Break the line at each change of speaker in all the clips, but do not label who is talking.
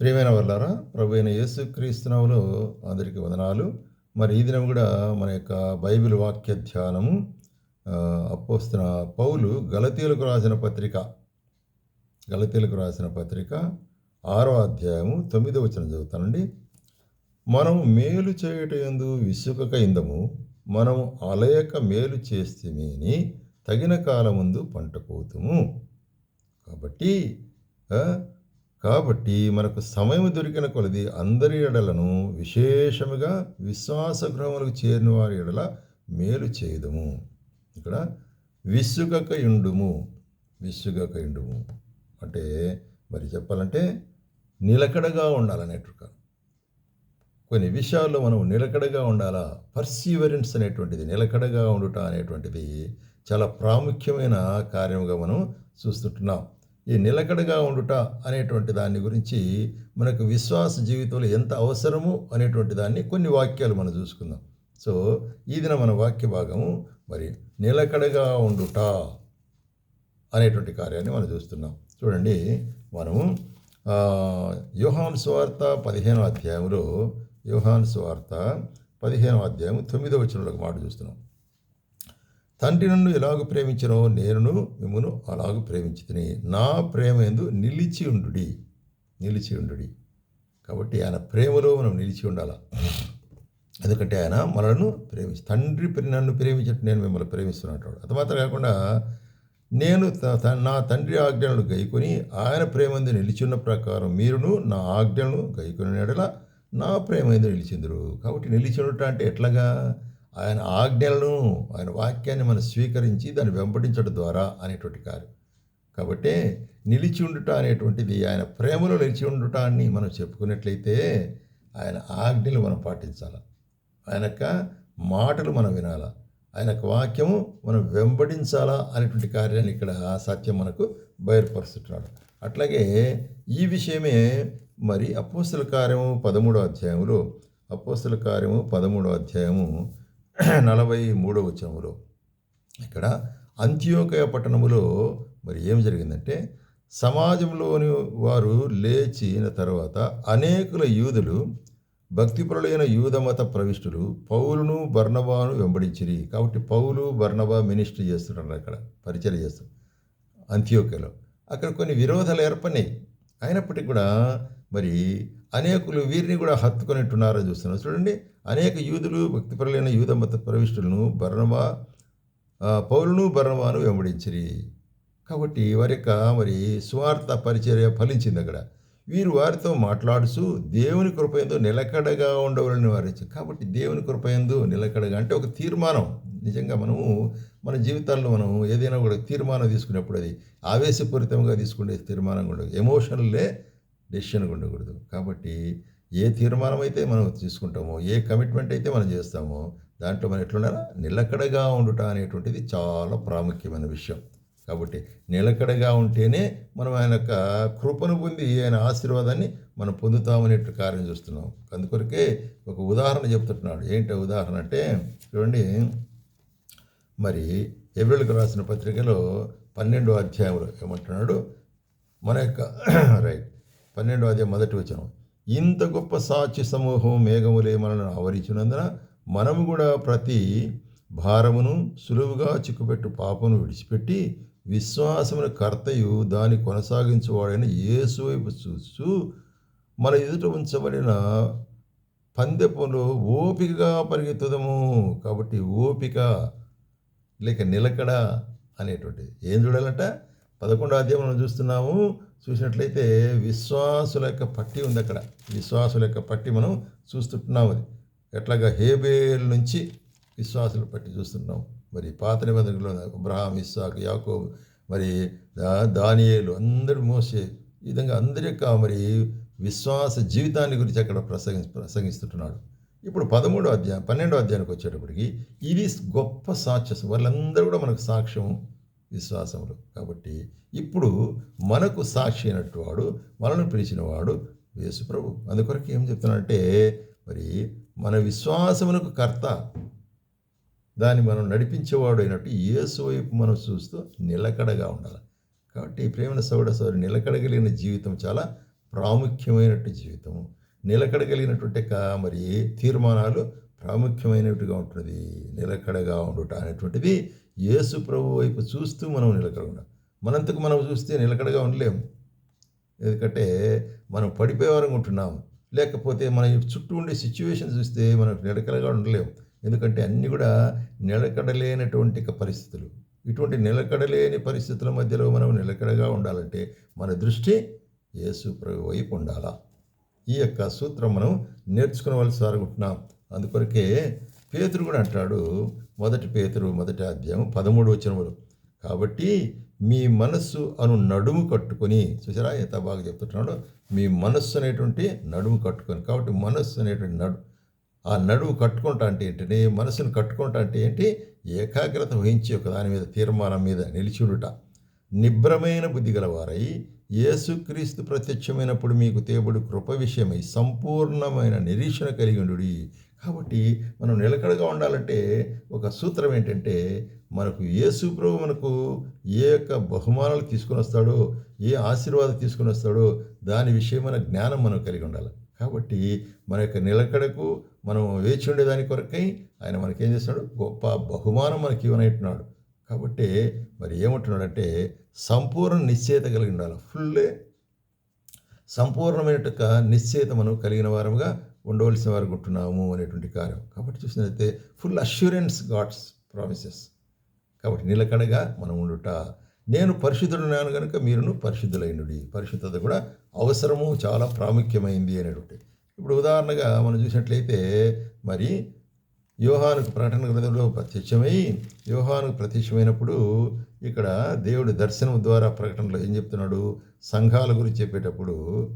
ప్రియమైన వర్లారా ప్రభు అయిన యేసుక్రీస్తునవులో అందరికీ వదనాలు. మరి ఈ దినం కూడా మన యొక్క బైబిల్ వాక్య ధ్యానము అపోస్తున్న పౌలు గలతీలకు రాసిన పత్రిక గలతీలకు రాసిన పత్రిక ఆరో అధ్యాయము తొమ్మిదో వచనం చదువుతానండి. మనం మేలు చేయుట ఎందు విసుకక ఇందము మనం అలయక మేలు చేస్తేమేని తగిన కాలముందు పంట కోతుము కాబట్టి కాబట్టి మనకు సమయం దొరికిన కొలది అందరి ఎడలను విశేషముగా విశ్వాస గృహములకు చేరిన వారి ఎడల మేలు చేయదము. ఇక్కడ విసుగక ఇండుము విసుగక ఇండుము అంటే మరి చెప్పాలంటే నిలకడగా ఉండాలనేట్టుగా కొన్ని విషయాల్లో మనం నిలకడగా ఉండాలా? పర్సీవరెన్స్ అనేటువంటిది నిలకడగా ఉండుట అనేటువంటిది చాలా ప్రాముఖ్యమైన కార్యముగా మనం చూస్తుంటున్నాం. ఈ నిలకడగా ఉండుట అనేటువంటి దాని గురించి మనకు విశ్వాస జీవితంలో ఎంత అవసరము అనేటువంటి దాన్ని కొన్ని వాక్యాలు మనం చూసుకుందాం. సో ఈదిన మన వాక్య భాగము మరి నిలకడగా ఉండుట అనేటువంటి కార్యాన్ని మనం చూస్తున్నాం. చూడండి మనము యోహాన్ స్వార్త పదిహేనో అధ్యాయంలో యోహాన్ స్వార్త పదిహేనో అధ్యాయం తొమ్మిదో వచ్చిన మాట చూస్తున్నాం. తండ్రి నన్ను ఎలాగ ప్రేమించనో నేనును మిమ్మను అలాగ ప్రేమించుతుని. నా ప్రేమ ఎందు నిలిచి ఉండుడి. నిలిచి ఉండుడి. కాబట్టి ఆయన ప్రేమలో మనం నిలిచి ఉండాల. ఎందుకంటే ఆయన మనలను ప్రేమించి తండ్రి నన్ను ప్రేమించట్టు నేను మిమ్మల్ని ప్రేమిస్తున్నట్టు అది మాత్రం కాకుండా నేను త- నా తండ్రి ఆజ్ఞలను గైకొని ఆయన ప్రేమందు నిలిచున్న ప్రకారం మీరును నా ఆజ్ఞలను గైకొని ఎడల నా ప్రేమ ఎందు నిలిచిందరు. కాబట్టి నిలిచి ఉండటం అంటే ఎట్లాగా? ఆయన ఆజ్ఞలను ఆయన వాక్యాన్ని మనం స్వీకరించి దాన్ని వెంబడించడం ద్వారా అనేటువంటి కార్యం. కాబట్టి నిలిచి ఉండుట అనేటువంటిది ఆయన ప్రేమలో నిలిచి ఉండటాన్ని మనం చెప్పుకున్నట్లయితే ఆయన ఆజ్ఞలు మనం పాటించాలి? ఆయన యొక్క మాటలు మనం వినాలా? ఆయన యొక్క వాక్యము మనం వెంబడించాలా అనేటువంటి కార్యాన్ని ఇక్కడ సత్యం మనకు బయలుపరుస్తున్నాడు. అట్లాగే ఈ విషయమే మరి అపోస్తుల కార్యము పదమూడో అధ్యాయములో అపోస్తుల కార్యము పదమూడో అధ్యాయము నలభై మూడో వచనంలో ఇక్కడ అంత్యోకయ పట్టణములో మరి ఏం జరిగిందంటే సమాజంలోని వారు లేచిన తర్వాత అనేకుల యూదులు భక్తిపరులైన యూదమత ప్రవిష్టులు పౌలును బర్ణబాను వెంబడించిరి. కాబట్టి పౌలు బర్ణబా మినిస్ట్రీ చేస్తున్నారు అక్కడ పరిచయం చేస్తారు అంత్యోకలో అక్కడ కొన్ని విరోధాలు ఏర్పడినాయి. అయినప్పటికీ కూడా మరి అనేకులు వీరిని కూడా హత్తుకొనిట్టున్నారని చూస్తున్నారు చూడండి అనేక యూదులు భక్తిపరులైన యూదమత ప్రవిష్టులను బర్ణబా పౌరును పౌలును బర్ణబాను వెంబడించిరి. కాబట్టి వారి యొక్క మరి స్వార్థ పరిచర్య ఫలించింది అక్కడ. వీరు వారితో మాట్లాడుతూ దేవుని కృపయందు నిలకడగా ఉండవాలని వారించు కాబట్టి దేవుని కృపయందు నిలకడగా అంటే ఒక తీర్మానం. నిజంగా మనము మన జీవితాల్లో మనం ఏదైనా కూడా తీర్మానం తీసుకునేప్పుడు అది ఆవేశపూరితంగా తీసుకునే తీర్మానం ఉండదు. ఎమోషనల్లే డెసిషన్గా ఉండకూడదు. కాబట్టి ఏ తీర్మానం అయితే మనం తీసుకుంటామో ఏ కమిట్మెంట్ అయితే మనం చేస్తామో దాంట్లో మనం ఎట్లుండాలా? నిలకడగా ఉండుట అనేటువంటిది చాలా ప్రాముఖ్యమైన విషయం. కాబట్టి నిలకడగా ఉంటేనే మనం ఆయన యొక్క కృపను పొంది ఆయన ఆశీర్వాదాన్ని మనం పొందుతామనే కార్యం చూస్తున్నాం. అందుకొరకే ఒక ఉదాహరణ చెప్తున్నాడు. ఏంటి ఉదాహరణ అంటే చూడండి. మరి ఎబ్రిల్కి రాసిన పత్రికలో పన్నెండో అధ్యాయంలో ఏమంటున్నాడు? మన యొక్క రైట్. పన్నెండో అధ్యాయం మొదటి వచనం. ఇంత గొప్ప సాక్షి సమూహం మేఘములే మనల్ని ఆవరించినందున మనము కూడా ప్రతి భారమును సులువుగా చిక్కుపెట్టు పాపను విడిచిపెట్టి విశ్వాసమున కర్తయు దాన్ని కొనసాగించేవాడైన యేసు వైపు చూస్తూ మన ఎదుట ఉంచబడిన పందెపులో ఓపికగా పరిగెత్తుదము. కాబట్టి ఓపిక లేక నిలకడ అనేటువంటిది. ఏం చూడాలంట? పదకొండో అధ్యాయం మనం చూస్తున్నాము. చూసినట్లయితే విశ్వాసుల యొక్క పట్టి ఉంది అక్కడ. విశ్వాసుల యొక్క పట్టి మనం చూస్తుంటున్నాం అది. ఎట్లాగా హేబేల్ నుంచి విశ్వాసుల పట్టి చూస్తున్నాం మరి పాత నిబంధనలో అబ్రహాం ఇస్సాక్ యాకోబ్ మరి దానియేలు అందరూ మోసే ఈ విధంగా అందరి యొక్క మరి విశ్వాస జీవితాన్ని గురించి అక్కడ ప్రసంగి ప్రసంగిస్తుంటున్నాడు. ఇప్పుడు పదమూడో అధ్యాయం పన్నెండో అధ్యాయానికి వచ్చేటప్పటికి ఇది గొప్ప సాక్ష్యం. వాళ్ళందరూ కూడా మనకు సాక్ష్యం విశ్వాసములు. కాబట్టి ఇప్పుడు మనకు సాక్షి అయినట్టు వాడు మనను పిలిచినవాడు యేసుప్రభు అందుకొరకు ఏం చెప్తున్నాడంటే మరి మన విశ్వాసమునకు కర్త దాన్ని మనం నడిపించేవాడు అయినట్టు యేసు వైపు మనం చూస్తూ నిలకడగా ఉండాలి. కాబట్టి ప్రేమన సౌడ సౌరి నిలకడగలిగిన జీవితం చాలా ప్రాముఖ్యమైనట్టు జీవితము. నిలకడగలిగినటువంటి మరి తీర్మానాలు ప్రాముఖ్యమైనట్టుగా ఉంటుంది. నిలకడగా ఉండుట అనేటువంటిది యేసు ప్రభు వైపు చూస్తూ మనం నిలకడ ఉండాలి మనంతకు మనం చూస్తే నిలకడగా ఉండలేము. ఎందుకంటే మనం పడిపోయేవారం ఉంటున్నాం. లేకపోతే మన చుట్టూ ఉండే సిచ్యువేషన్ చూస్తే మనకు నిలకడగా ఉండలేము. ఎందుకంటే అన్నీ కూడా నిలకడలేనటువంటి పరిస్థితులు. ఇటువంటి నిలకడలేని పరిస్థితుల మధ్యలో మనం నిలకడగా ఉండాలంటే మన దృష్టి యేసు ప్రభు వైపు ఉండాలా? ఈ యొక్క సూత్రం మనం నేర్చుకునవలసి అనుకుంటున్నాం అందుకొరకే పేతురు కూడా అంటాడు మొదటి పేతురు మొదటి అధ్యాయం పదమూడు వచనములు. కాబట్టి మీ మనస్సు అను నడుము కట్టుకొని చూసారా ఎంత బాగా చెప్తున్నాడు? మీ మనస్సు అనేటువంటి నడుము కట్టుకొని. కాబట్టి మనస్సు అనేటువంటి నడు ఆ నడుము కట్టుకుంటా అంటే ఏంటంటే మనసును కట్టుకుంటా అంటే ఏంటి? ఏకాగ్రత వహించి ఒక దాని మీద తీర్మానం మీద నిలిచిడుట నిబ్రమైన బుద్ధి గలవారై యేసుక్రీస్తు ప్రత్యక్షమైనప్పుడు మీకు తేబడు కృప విషయమై సంపూర్ణమైన నిరీక్షణ కలిగి ఉండు కాబట్టి మనం నిలకడగా ఉండాలంటే ఒక సూత్రం ఏంటంటే మనకు యేసు ప్రభు మనకు ఏ యొక్క బహుమానాలు తీసుకొని వస్తాడో ఏ ఆశీర్వాదం తీసుకొని వస్తాడో దాని విషయమైన జ్ఞానం మనం కలిగి ఉండాలి. కాబట్టి మన యొక్క నిలకడకు మనం వేచి ఉండేదాని కొరకై ఆయన మనకేం చేస్తాడు గొప్ప బహుమానం మనకి ఇవ్వనంటున్నాడు కాబట్టి మరి ఏమంటున్నాడంటే సంపూర్ణ నిశ్చయిత కలిగి ఉండాలి. ఫుల్లే సంపూర్ణమైన నిశ్చయిత మనం కలిగిన వారముగా ఉండవలసిన వారు ఉంటున్నాము అనేటువంటి కార్యం. కాబట్టి చూసినట్లయితే ఫుల్ అష్యూరెన్స్ గాడ్స్ ప్రామిసెస్. కాబట్టి నిలకడగా మనం ఉండుట. నేను పరిశుద్ధుడున్నాను కనుక మీరును పరిశుద్ధులైనడి. పరిశుద్ధత కూడా అవసరము చాలా ప్రాముఖ్యమైంది అనేటువంటి. ఇప్పుడు ఉదాహరణగా మనం చూసినట్లయితే మరి యోహానుకు ప్రకటన గ్రంథంలో ప్రత్యక్షమై యోహానుకు ప్రత్యక్షమైనప్పుడు ఇక్కడ దేవుడి దర్శనం ద్వారా ప్రకటనలో ఏం చెప్తున్నాడు? సంఘాల గురించి చెప్పేటప్పుడు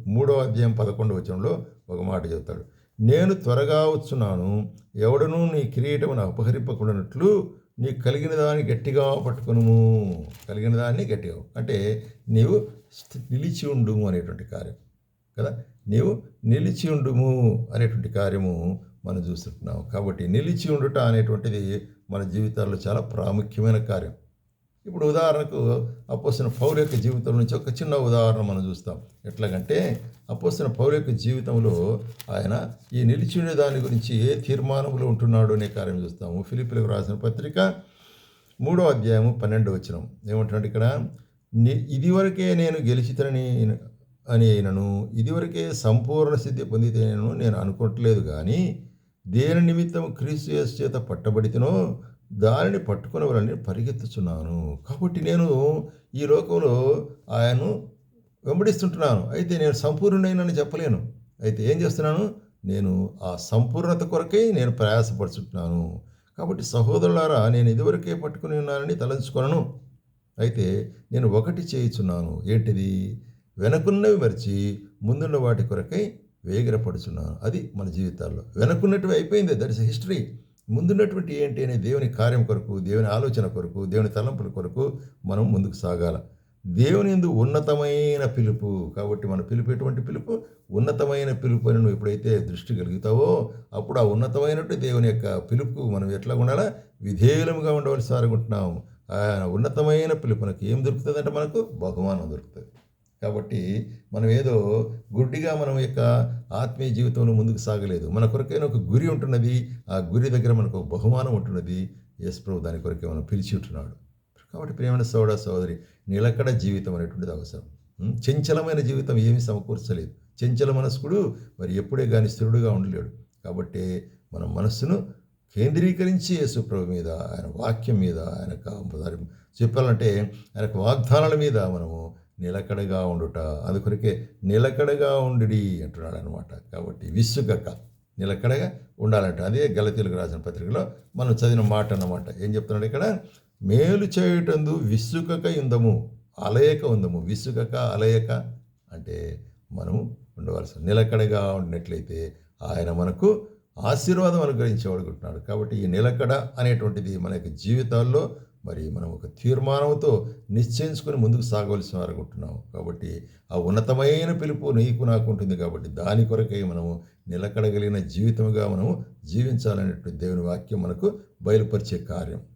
మూడో అధ్యాయం పదకొండు వచనంలో ఒక మాట చెప్తాడు నేను త్వరగా వచ్చున్నాను. ఎవడనూ నీ కిరీటమును అపహరింపకుండానట్లు నీకు కలిగిన దాన్ని గట్టిగా పట్టుకును కలిగిన దాన్ని గట్టిగా. అంటే నీవు నిలిచి ఉండుము అనేటువంటి కార్యం. కదా? నీవు నిలిచి ఉండుము అనేటువంటి కార్యము మనం చూస్తున్నాం కాబట్టి నిలిచి ఉండుట అనేటువంటిది మన జీవితాల్లో చాలా ప్రాముఖ్యమైన కార్యం. ఇప్పుడు ఉదాహరణకు అపోసిన పౌరు యొక్క జీవితం నుంచి ఒక చిన్న ఉదాహరణ మనం చూస్తాం. ఎట్లాగంటే అపోసిన పౌరు యొక్క జీవితంలో ఆయన ఈ నిలిచి ఉండే దాని గురించి ఏ తీర్మానంలో ఉంటున్నాడు అనే కార్యం చూస్తాము. ఫిలిపిలకు రాసిన పత్రిక మూడో అధ్యాయము పన్నెండు వచ్చినం ఏమంటున్నాడు ఇక్కడ? ఇదివరకే నేను గెలిచితనని అని అయినను ఇదివరకే సంపూర్ణ సిద్ధి పొందితేనను నేను అనుకోవట్లేదు కానీ దేని నిమిత్తం క్రీస్తు చేత పట్టబడితేనో దానిని పట్టుకునే వాళ్ళని పరిగెత్తుచున్నాను. కాబట్టి నేను ఈ లోకంలో ఆయన్ను వెంబడిస్తుంటున్నాను. అయితే నేను సంపూర్ణుడైనని చెప్పలేను. అయితే ఏం చేస్తున్నాను? నేను ఆ సంపూర్ణత కొరకై నేను ప్రయాసపడుచుంటున్నాను. కాబట్టి సహోదరులారా నేను ఇదివరకే పట్టుకుని ఉన్నానని తలంచుకొనను. అయితే నేను ఒకటి చేయుచున్నాను. ఏంటిది? వెనకున్నవి మరిచి ముందున్న వాటి కొరకై వేగిరపడుచున్నాను అది మన జీవితాల్లో. వెనకున్నటివి అయిపోయింది. దట్ ఇస్ హిస్టరీ ముందున్నటువంటి ఏంటి అనే దేవుని కార్యం కొరకు దేవుని ఆలోచన కొరకు దేవుని తలంపుల కొరకు మనం ముందుకు సాగాల. దేవుని ఎందు ఉన్నతమైన పిలుపు. కాబట్టి మన పిలుపు ఎటువంటి పిలుపు? ఉన్నతమైన పిలుపు అని నువ్వు ఎప్పుడైతే దృష్టి కలుగుతావో అప్పుడు ఆ ఉన్నతమైనట్టు దేవుని యొక్క పిలుపుకు మనం ఎట్లా ఉండాలా? విధేయులముగా ఉండవలసి అనుకుంటున్నాం ఆయన ఉన్నతమైన పిలుపునకు ఏం దొరుకుతుందంటే మనకు బహుమానం దొరుకుతుంది. కాబట్టి మనం ఏదో గుడ్డిగా మనం యొక్క ఆత్మీయ జీవితంలో ముందుకు సాగలేదు. మన కొరకైనా ఒక గురి ఉంటున్నది ఆ గురి దగ్గర మనకు ఒక బహుమానం ఉంటున్నది. యేసు ప్రభు దాని కొరకే మనం పిలిచి ఉంటున్నాడు. కాబట్టి ప్రేమైన సోదర సోదరి నిలకడ జీవితం అనేటువంటిది అవసరం. చంచలమైన జీవితం ఏమీ సమకూర్చలేదు. చంచల మనస్కుడు మరి ఎప్పుడే కానీ స్థిరుడుగా ఉండలేడు. కాబట్టి మన మనస్సును కేంద్రీకరించి యేసుప్రభు మీద ఆయన వాక్యం మీద ఆయన చెప్పాలంటే ఆయనకు వాగ్దానాల మీద మనము నిలకడగా ఉండుట. అందుకొరకే నిలకడగా ఉండి అంటున్నాడు అనమాట కాబట్టి విసుగక నిలకడగా ఉండాలంట. అదే గలతీలకు రాసిన పత్రికలో మనం చదివిన మాట అన్నమాట. ఏం చెప్తున్నాడు ఇక్కడ? మేలు చేయుటందు విసుగక ఇందము అలయక ఉందము. విసుగక అలయక అంటే మనము ఉండవలసిన నిలకడగా ఉండినట్లయితే ఆయన మనకు ఆశీర్వాదం అనుగ్రహించేవాడుకుంటున్నాడు కాబట్టి ఈ నిలకడ అనేటువంటిది మన యొక్క జీవితాల్లో మరి మనం ఒక తీర్మానంతో నిశ్చయించుకొని ముందుకు సాగవలసిన వారు కాబట్టి ఆ ఉన్నతమైన పిలుపు నీకు నాకు ఉంటుంది కాబట్టి దాని కొరకై మనము నిలకడగలిగిన జీవితంగా మనము జీవించాలనేటువంటి దేవుని వాక్యం మనకు బయలుపరిచే కార్యం.